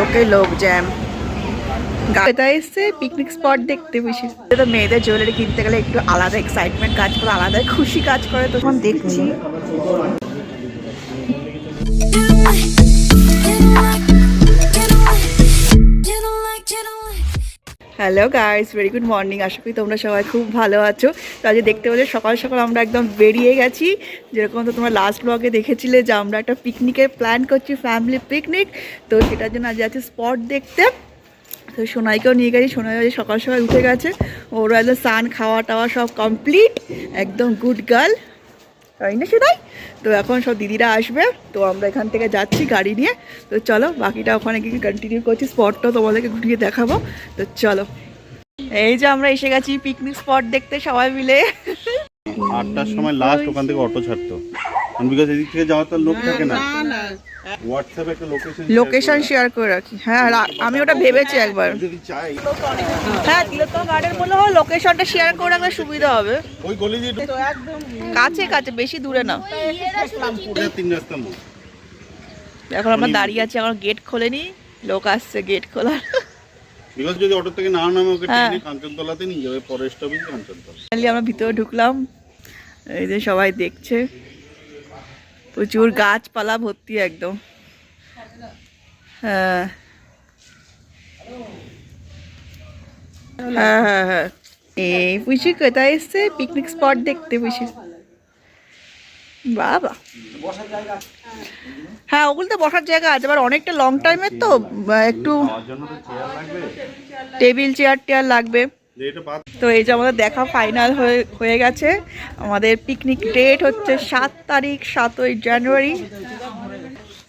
লোকে লোক জ্যাম এটা এসছে পিকনিক স্পট দেখতে বেশি তো মেয়েদের জুয়েলারি কিনতে গেলে একটু আলাদা এক্সাইটমেন্ট কাজ করে, আলাদা খুশি কাজ করে। তখন দেখছি hello guys very good morning আশা করি তোমরা সবাই খুব ভালো আছো। তো আজকে দেখতে পেলে সকাল সকাল আমরা একদম বেরিয়ে গেছি। যেরকম তো তোমরা লাস্ট ব্লগে দেখেছিলে যে আমরা একটা পিকনিকের প্ল্যান করছি ফ্যামিলি পিকনিক তো সেটার জন্য আজ আছে স্পট দেখতে। তো সোনাইকেও নিয়ে গেছি। সোনাই আজ সকাল সকাল উঠে গেছে। ওরা একদম স্নান খাওয়া টাওয়া সব কমপ্লিট একদম গুড গার্ল তাই না সেটাই? তো এখন সব দিদিরা আসবে, তো আমরা এখান থেকে যাচ্ছি গাড়ি নিয়ে। তো চলো, বাকিটা ওখানে গিয়ে কন্টিনিউ করছি স্পটটা তোমাদেরকে ঘুরিয়ে দেখাবো। তো চলো। এই যে আমরা এসে গেছি পিকনিক স্পট দেখতে সবাই মিলে। আটটার সময় লাস্ট ওখান থেকে অটো ছাড়তো। বিকজ এদিক থেকে যাওয়ার তো লোক থাকে না। লোকেশন লোকেশন শেয়ার করে রাখি। হ্যাঁ আমি ওটা ভেবেছি একবার। যদি চাই। হ্যাঁ তিলোত্তম গার্ডেন বলে হয় লোকেশনটা শেয়ার করে রাখলে সুবিধা হবে। ওই গলি দিয়ে কাছে কাছে বেশি দূরে না। এখন আমরা দাঁড়িয়ে আছি এখন গেট খোলেনি। লোক আসছে গেট খোলার। বিকজ যদি অটো থেকে না নামে ওকে হ্যাঁ। টেনে কাঞ্চনতলাতে নিয়ে যাবে পরের স্টপেজ কাঞ্চনতলা। আমরা ভিতরে ঢুকলাম। এই যে সবাই দেখছে। প্রচুর গাছপালা ভর্তি একদম। হ্যাঁ। হ্যাঁ হ্যাঁ হ্যাঁ। এই পুষি কোথায় এসছে? পিকনিক স্পট দেখতে পুষি। বাবা। হ্যাঁ ওগুলো তো বসার জায়গা আছে অনেকটা লং টাইমের তো একটু টেবিল চেয়ার টেয়ার লাগবে। এই যে আমাদের দেখা ফাইনাল হয়ে হয়ে গেছে। আমাদের পিকনিক ডেট হচ্ছে সাত তারিখ সাতই জানুয়ারি।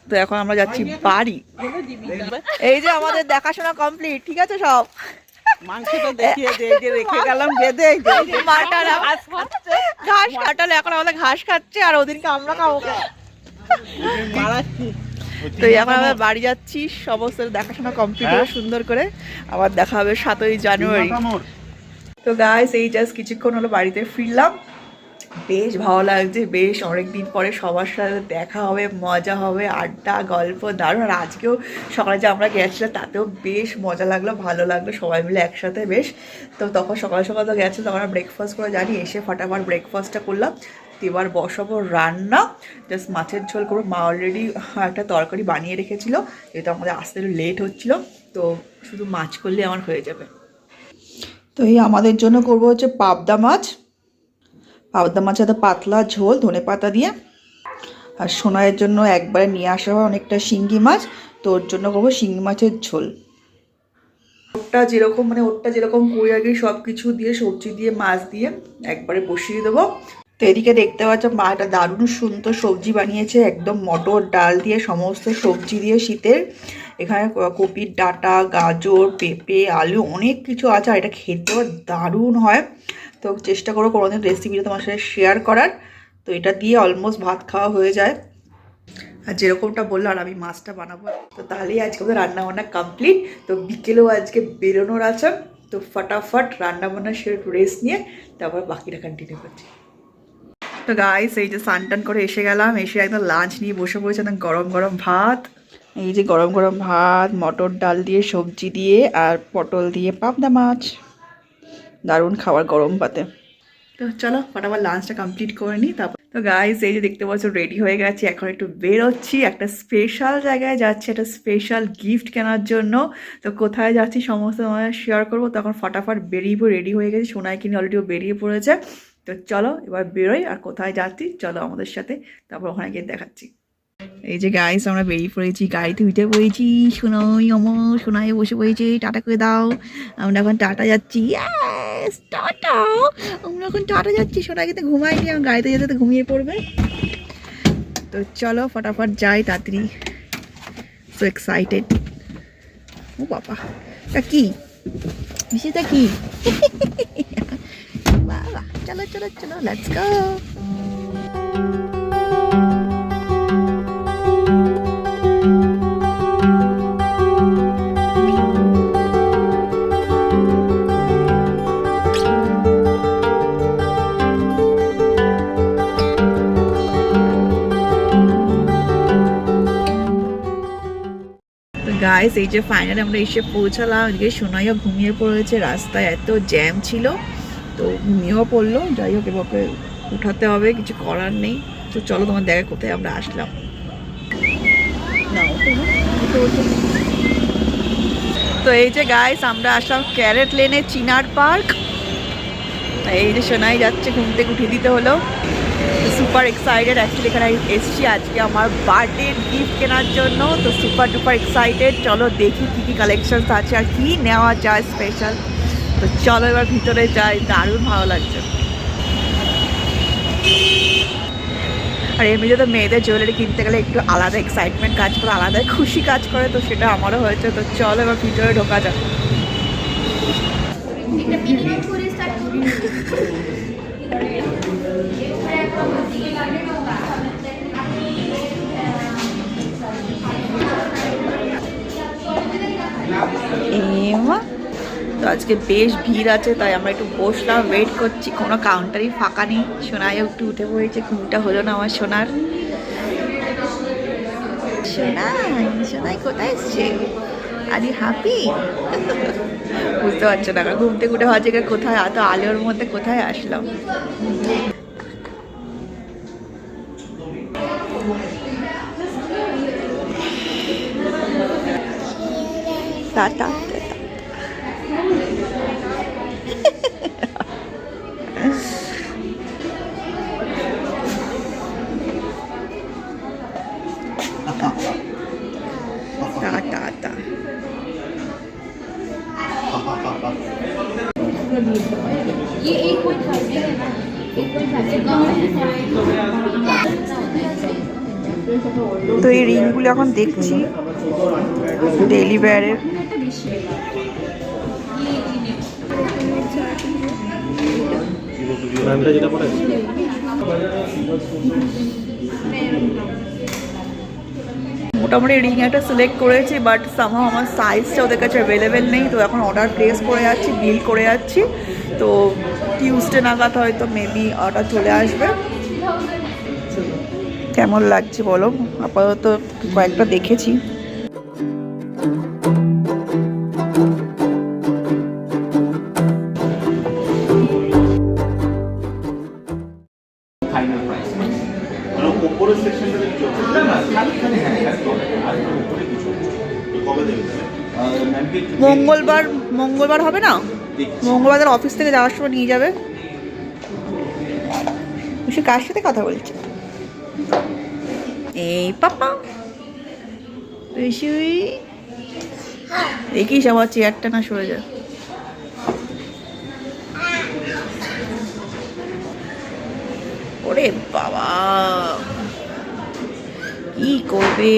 তো এখন আমরা যাচ্ছি বাড়ি। এই যে আমাদের দেখাশোনা কমপ্লিট ঠিক আছে সব? মাংসটা দেখিয়ে রেখে গেলাম বেঁধে ঘাস কাটালে এখন আমাদের ঘাস খাচ্ছে আর ওদিনকে আমরা খাব। তো এই এখন আমরা বাড়ি যাচ্ছি সমস্ত দেখাশোনা কমপ্লিট সুন্দর করে। আবার দেখা হবে সাতই জানুয়ারি। তো গাইস এই জাস্ট কিছুক্ষণ হলো বাড়িতে ফিরলাম। বেশ ভালো লাগছে, বেশ অনেকদিন পরে সবার সাথে দেখা হবে, মজা হবে, আড্ডা, গল্প, দারুণ। আর আজকেও সকালে যে আমরা গেছিলাম, তাতেও বেশ মজা লাগল, ভালো লাগল, সবাই মিলে একসাথে বেশ। তো তখন সকাল সকাল তো গেছিল তখন আমরা ব্রেকফাস্ট করে জানি, এসে ফাটাফাট ব্রেকফাস্টটা করলাম। এবার বসাবো রান্না। জাস্ট মাছের ঝোল করব। মা অলরেডি একটা তরকারি বানিয়ে রেখেছিলো, যেহেতু আমাদের আসতে লেট হচ্ছিল, তো শুধু মাছ করলে আমার হয়ে যাবে। তো এই আমাদের জন্য করব হচ্ছে পাবদা মাছ। পাবদা মাছ এত পাতলা ঝোল, ধনে পাতা দিয়ে। আর সোনাইয়ের জন্য একবারে নিয়ে আসা হয় অনেকটা শিঙ্গি মাছ, তো ওর জন্য করব শিঙ্গি মাছের ঝোল। ওটা যেরকম মানে ওরটা যেরকম করি আগে সব কিছু দিয়ে, সবজি দিয়ে, মাছ দিয়ে একবারে বসিয়ে দেবো। তো এদিকে দেখতে পাচ্ছ, মা একটা দারুণ সুন্দর সবজি বানিয়েছে, একদম মটর ডাল দিয়ে, সমস্ত সবজি দিয়ে শীতের। এখানে কপির ডাঁটা, গাজর, পেঁপে, আলু অনেক কিছু আছে আর এটা খেতেও দারুণ হয়। তো চেষ্টা করো কোনো দিন রেসিপিটা তোমার সাথে শেয়ার করার। তো এটা দিয়ে অলমোস্ট ভাত খাওয়া হয়ে যায়। আর যেরকমটা বলল আর আমি মাছটা বানাবো। তো তাহলেই আজকে আমাদের রান্না বান্না কমপ্লিট তো বিকেলেও আজকে বেরোনোর আছে। তো ফটাফট রান্নাবান্না সে রেস্ট নিয়ে তারপর বাকিটা কন্টিনিউ করছি। তো গাইস এই যে স্নান টান করে এসে গেলাম। এসে একদম লাঞ্চ নিয়ে বসে পড়েছে একদম গরম গরম ভাত। এই যে গরম গরম ভাত, মটর ডাল দিয়ে সবজি দিয়ে আর পটল দিয়ে পাবদা মাছ। দারুণ খাবার গরম পাতে তো চলো ফটাফট লাঞ্চটা কমপ্লিট করে নিই, তারপর তো গাইজ এই যে দেখতে পাচ্ছ রেডি হয়ে গেছে। এখন একটু বেরোচ্ছি, একটা স্পেশাল জায়গায় যাচ্ছি, একটা স্পেশাল গিফট কেনার জন্য। তো কোথায় যাচ্ছি সমস্ত তোমাদের শেয়ার করব। তখন ফটাফট বেরিয়ে রেডি হয়ে গেছে। সোনাই কিনে অলরেডিও বেরিয়ে পড়েছে। তো চলো এবার বেরোই, আর কোথায় যাচ্ছি, চলো আমাদের সাথে, তারপর ওখানে গিয়ে দেখাচ্ছি। এই যে গাইস আমরা বেরিয়ে পড়েছি গাড়িতে উঠে পড়েছি। সোনাই অমর সোনাই বসে পড়েছি, টাটা করে দাও। আমরা এখন টাটা যাচ্ছি। টাটা। আমরা এখন টাটা যাচ্ছি। সোনাই কিন্তু ঘুমাইনি আমার গাড়িতে যেতে তো ঘুমিয়ে পড়বে। তো চলো ফটাফট যাই তাড়াতাড়ি। সো এক্সাইটেড ও বাবা তা কি? বিষয়টা কি? বাবা, চলো চলো চলো লেটস গো গাইস এই যে ফাইনালি আমরা এসে পৌঁছালাম, এদিকে সোনাইয়া ঘুমিয়ে পড়েছে, রাস্তায় এত জ্যাম ছিল, তো ঘুমিয়েও পড়ল। যাই হোক এবার উঠাতে হবে, কিছু করার নেই। তো চলো, তোমার দেখা কোথায় আমরা আসলাম। তো এই যে গাইস আমরা আসলাম ক্যারেট লেনে, চিনার পার্ক। এই যে সোনাই যাচ্ছে, ঘুম থেকে উঠিয়ে দিতে হলো। সুপার এক্সাইটেড অ্যাকচুয়ালি এখানে আমি এসছি আজকে আমার বার্থডে গিফট কেনার জন্য। তো সুপার ডুপার এক্সাইটেড চলো দেখি কী কী কালেকশনস আছে আর কী নেওয়া যায় স্পেশাল তো চলো এবার ভিতরে যাই, দারুণ ভালো লাগছে। আর এমনিতে তো মেয়েদের জুয়েলারি কিনতে গেলে একটু আলাদা এক্সাইটমেন্ট কাজ করে, আলাদা খুশি কাজ করে, তো সেটা আমারও হয়েছে। তো চলো এবার ভিতরে ঢোকা যাক। তো আজকে বেশ ভিড় আছে, তাই আমরা একটু বসলাম ওয়েট করছি। কোনো কাউন্টারই ফাঁকা নেই। সোনাই একটু উঠে পড়েছে, ঘুমটা হলো না আমার সোনার। সোনাই সোনাই কোথায় এসছে? আর ইউ হ্যাপি বুঝতে পারছ না ঘুম থেকে উঠে ভাবছে যে কোথায়, এত আলোর মধ্যে কোথায় আসলাম। টাটা। ये एक पॉइंट फाइव है एक पॉइंट তো এই রিংগুলো এখন দেখছি ডেলি ওয়্যারের মোটামুটি রিং একটা সিলেক্ট করেছি বাট সামহাও আমার সাইজটা ওদের কাছে অ্যাভেলেবেল নেই তো এখন অর্ডার প্লেস করে যাচ্ছি বিল করে যাচ্ছি তো টিউসডে নাগাদ হয়তো মেবি অর্ডার চলে আসবে। কেমন লাগছে বলো? আপাতত কয়েকটা দেখেছি। মানে দেবে? তাহলে? মঙ্গলবার মঙ্গলবার হবে না? মঙ্গলবার অফিস থেকে যাওয়ার সময় নিয়ে যাবে। সে কার সাথে কথা বলছে? এই পাপা দেখিস আমার চেয়ারটা না সরে যায় ওরে বাবা। কি করবে?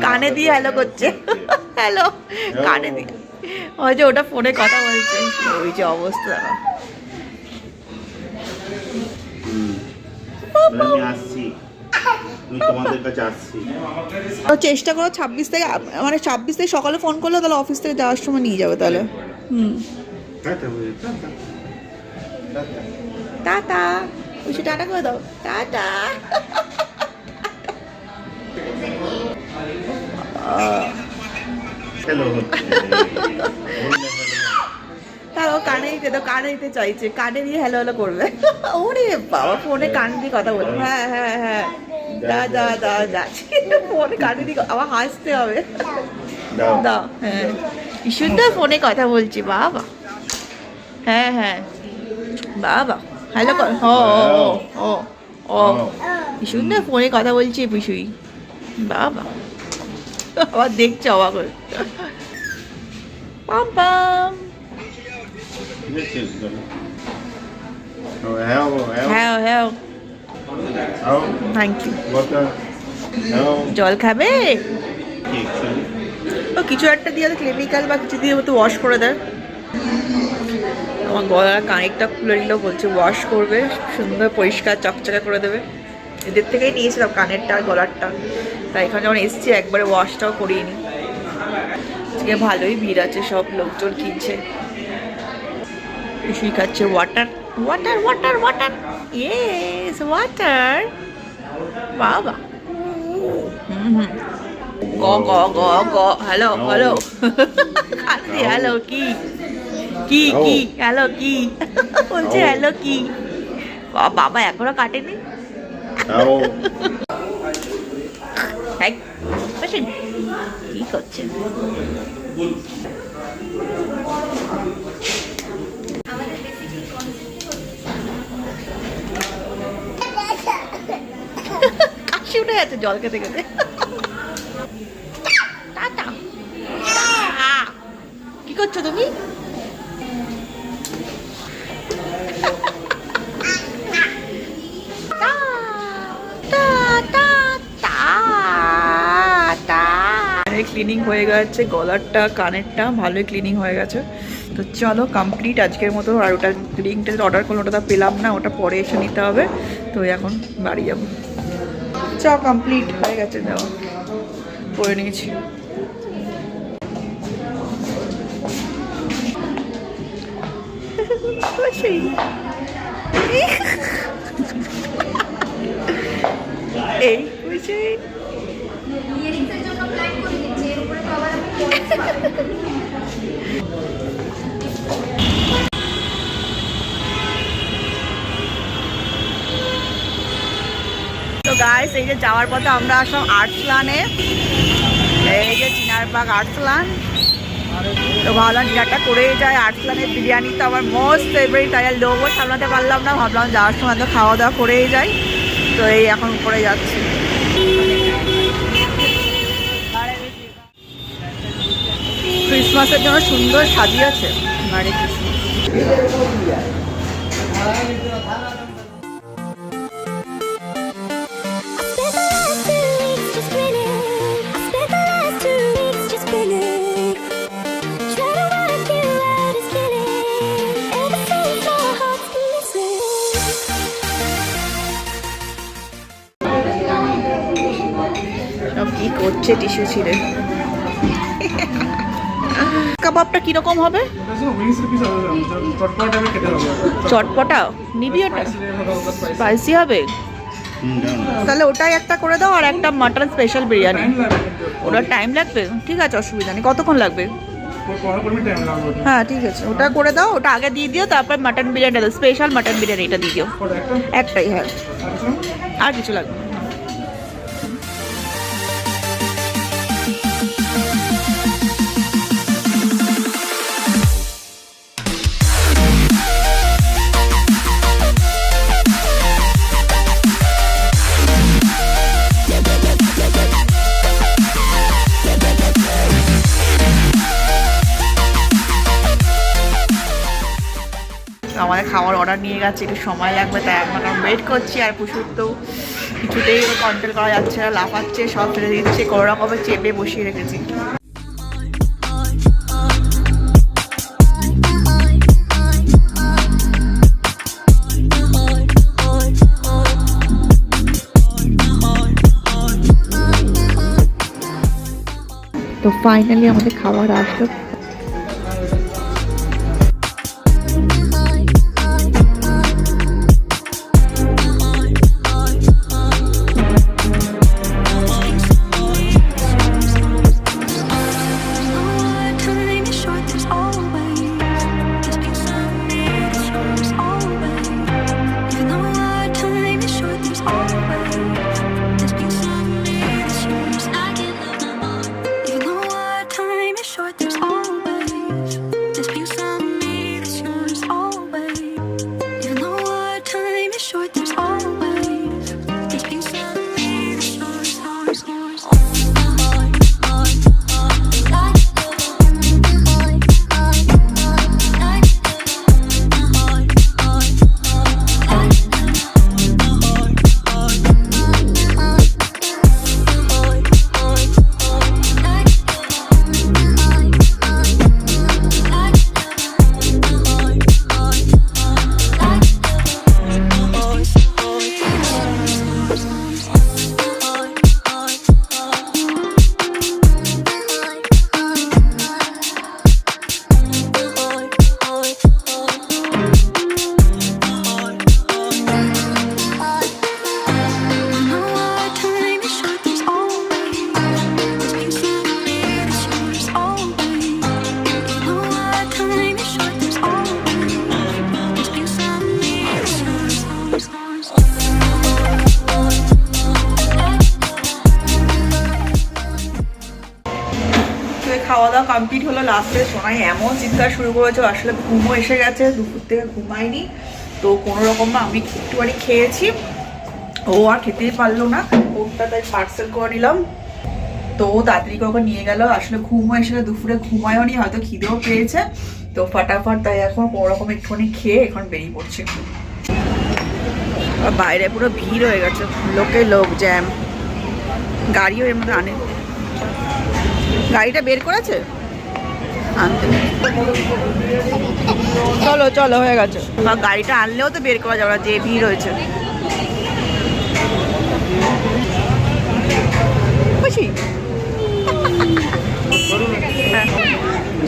কানে দিয়ে হ্যালো করছে। হ্যালো কানে দিয়ে। ওই যে ওটা ফোনে কথা বলছে। ওই যে অবস্থা। চেষ্টা করো ছাব্বিশ থেকে মানে ছাব্বিশ থেকে সকালে ফোন করলে তাহলে অফিস থেকে যাওয়ার সময় নিয়ে যাবে তাহলে। হুম। টাটা ওই টাটা। করে দাও। টাটা। তাও কানে দিতে তো কানে দিতে চাইছে। কানে দিয়ে হ্যালো হ্যালো করবে। ওরে বাবা ফোনে কানে দিয়ে কথা বলবে হ্যাঁ হ্যাঁ হ্যাঁ। দা দা দা যাচ্ছি ফোনে কানে দিয়ে আবার হাসতে হবে। দাও। হ্যাঁ। সুন্দর ফোনে কথা বলছি বাবা। হ্যাঁ হ্যাঁ। বাবা হ্যালো ও ও ও সুন্দর ফোনে কথা বলছি পিসুই বাবা। আবার দেখছে অবাক হয়ে। পাম পাম। হ্যাঁ হ্যাঁ। হ্যাঁ হ্যাঁ। হ্যাঁ। থ্যাংক ইউ water, হ্যাঁ। ও, জল খাবে? ও কিছু একটা দিয়ে কেমিক্যাল বা কিছু দিয়ে তো ওয়াশ করে দেয় আমার গলার কানেরটা খুলে নিল বলছে ওয়াশ করবে সুন্দর পরিষ্কার চকচকা করে দেবে। এদের থেকেই নিয়েছিলাম কানেরটা আর গলারটা। তাই এখানে যখন এসছি একবারে ওয়াশটাও করিয়ে নি আজকে ভালোই ভিড় আছে সব লোকজন কিনছে। কিছুই খাচ্ছে water water water water yes water বাবা। গ গ গ গ। হ্যালো হ্যালো হ্যালো কি? কি কি? হ্যালো কি? বলছে হ্যালো কি? বাবা এখনও কাটেনি? তাও এই, বসেন। কি করছেন কাশি উঠে যাচ্ছে জল খেতে খেতে! কি করছ তুমি ক্লিনিং হয়ে গেছে, গলারটা, কানেরটা ভালোই ক্লিনিং হয়ে গেছে। তো চলো কমপ্লিট আজকের মতো, আর ওটা রিংটা অর্ডার করল ওটা পেলাম না, ওটা পরে এসে নিতে হবে। তো এখন বাড়ি যাব। চ কমপ্লিট হয়ে গেছে দেওয়া করে নিয়েছি। সেই এই ইয়ারিংসের জন্য প্ল্যান করে দিচ্ছি এর উপরে তো গাইস এই যে যাওয়ার পথে আমরা আসলাম আর্টসলানে এই যে চিনারবাগ আর্টসলান তো ভাবলাম ডিনারটা করেই যায় আর্টসলানের বিরিয়ানি তো আমার মোস্ট ফেভারিট তাই আর লোভও সামলাতে পারলাম না। ভাবলাম যাওয়ার সময় তো খাওয়া দাওয়া করেই যাই। তো এই এখন উপরে যাচ্ছি। ক্রিসমাসের জন্য সুন্দর সাজিয়েছে। আছে সব করছে টিসু ছিল কাবাবটা কীরকম হবে? চটপটা? নিবি ওটা? স্পাইসি হবে। তাহলে ওটাই একটা করে দাও আর একটা মাটন স্পেশাল বিরিয়ানি। ওটা টাইম লাগবে? ঠিক আছে, অসুবিধা নেই। কতক্ষণ লাগবে? হ্যাঁ ঠিক আছে। ওটা করে দাও, ওটা আগে দিয়ে দিও, তারপর মাটন বিরিয়ানিটা দাও স্পেশাল মাটন বিরিয়ানি এটা দিয়ে দিও। একটাই হ্যাঁ। আর কিছু লাগবে নিয়ে গেছে, একটু সময় লাগবে, তাই এখন ওয়েট করছি, আর পুষুর তো কিছুতেই কন্ট্রোল করা যাচ্ছে না, লাফাচ্ছে, সব ফেলে দিচ্ছে কোনো রকমের চেপে বসিয়ে রেখেছি। তো ফাইনালি আমাদের খাবার আসলো। কমপ্লিট হলো লাস্টে সোনাই এমন চিৎকার শুরু করেছে, আসলে ঘুমও এসে গেছে, দুপুর থেকে ঘুমায়নি। তো কোনো রকম আমি একটুখানি খেয়েছি। ও আর খেতেই পারল না ওটা তাই পার্সেল করে নিলাম। তো ও তাড়াতাড়ি ওকে নিয়ে গেল, আসলে ঘুমও এসে দুপুরে ঘুমায়ও নি, হয়তো খিদেও পেয়েছে। তো ফাটাফাট তাই এখন কোনো রকম একটুখানি খেয়ে এখন বেরিয়ে পড়ছে। বাইরে পুরো ভিড় হয়ে গেছে, লোকে লোক জ্যাম গাড়িও এর মধ্যে আনে গাড়িটা বের করেছে? আনতে। চলো চলো হয়ে গেছে। বা গাড়িটা আনলেও তো বের করা যাবে না যে ভিড় হয়েছে খুশি।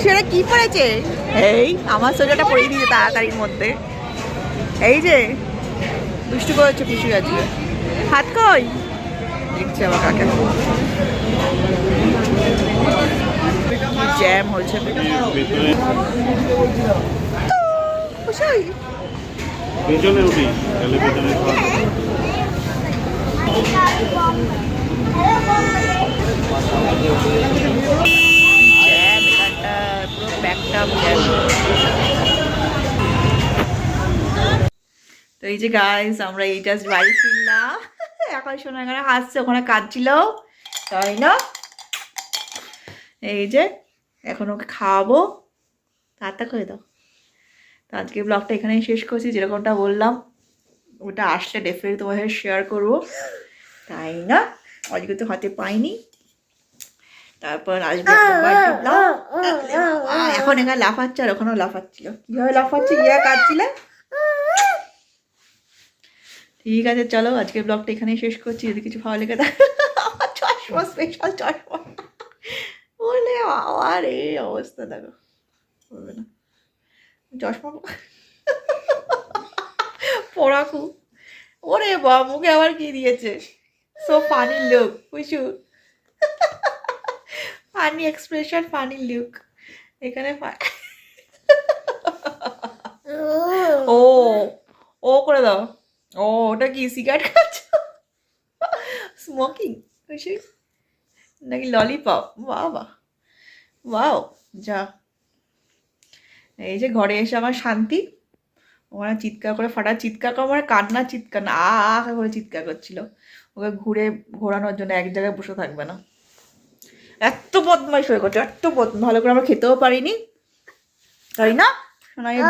সেটা কি পড়েছে? এই। আমার সোজাটা পরিয়ে দিয়েছে তাড়াতাড়ির মধ্যে। এই যে দুষ্টু করেছে খুশি আজকে হাত কই? দেখছি আমার কাকে। জ্যাম হয়েছে পেছনে উঠি। জ্যাম এখানটা পুরো জ্যাম তো এই যে গাইস আমরা এই জাস্ট বাড়ি ফিরলাম এখন শোনা এখানে হাসছে ওখানে কাঁদছিল তাই না এই যে এখন ওকে খাওয়াবো তাড়াতাড়ি করে দাও তো আজকে ব্লগটা এখানেই শেষ করছি যেরকমটা বললাম ওটা আসলে ডেফিনেটলি তোমার শেয়ার করব তাই না আজকে তো হাতে পাইনি তারপর আসবে এখন এখানে লাফাচ্ছে আর ওখানেও লাফাচ্ছিল কীভাবে লাফাচ্ছে ইয়া কাটছিলে ঠিক আছে চলো আজকে ব্লগটা এখানেই শেষ করছি। যদি কিছু ভালো লেগে থাকে আমার চশমা স্পেশাল চশমা। বলে বাবা রে অবস্থা দেখো। বলবে না। চশমা পড়াকু ওরে বা মুখে আবার কি দিয়েছে? সো ফানি লুক বুঝু ফানি এক্সপ্রেশন ফানি লুক এখানে ও ও করে দাও। ও ওটা কি সিগারেট খাচ্ছ? স্মোকিং নাকি ললিপপ বাবা। ওয়াও যা। এই যে ঘরে এসে আমার শান্তি। ওখানে চিৎকার করে ফাটা চিৎকার করে মানে কান্না চিৎকার না আ আ করে চিৎকার করছিল। ওকে ঘুরে ঘোরানোর জন্য এক জায়গায় বসে থাকবে না। এত বদমাইশ হয়ে করছে এত বদ ভালো করে আমরা খেতেও পারিনি। তাই না?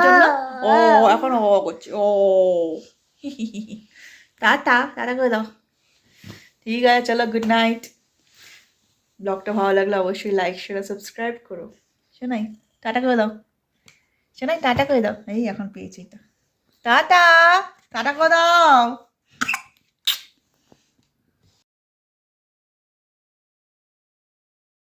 জন্য? ও এখন ও করছে ও। টাটা টাটা করে দাও। ঠিক আছে, চলো গুড নাইট ব্লগটা ভালো লাগলে অবশ্যই লাইক শেয়ার সাবস্ক্রাইব করো। শোনাই টাটা করে দাও। শোনাই টাটা করে দাও। এই এখন পেয়েছি তো টাটা টাটা করে দাও।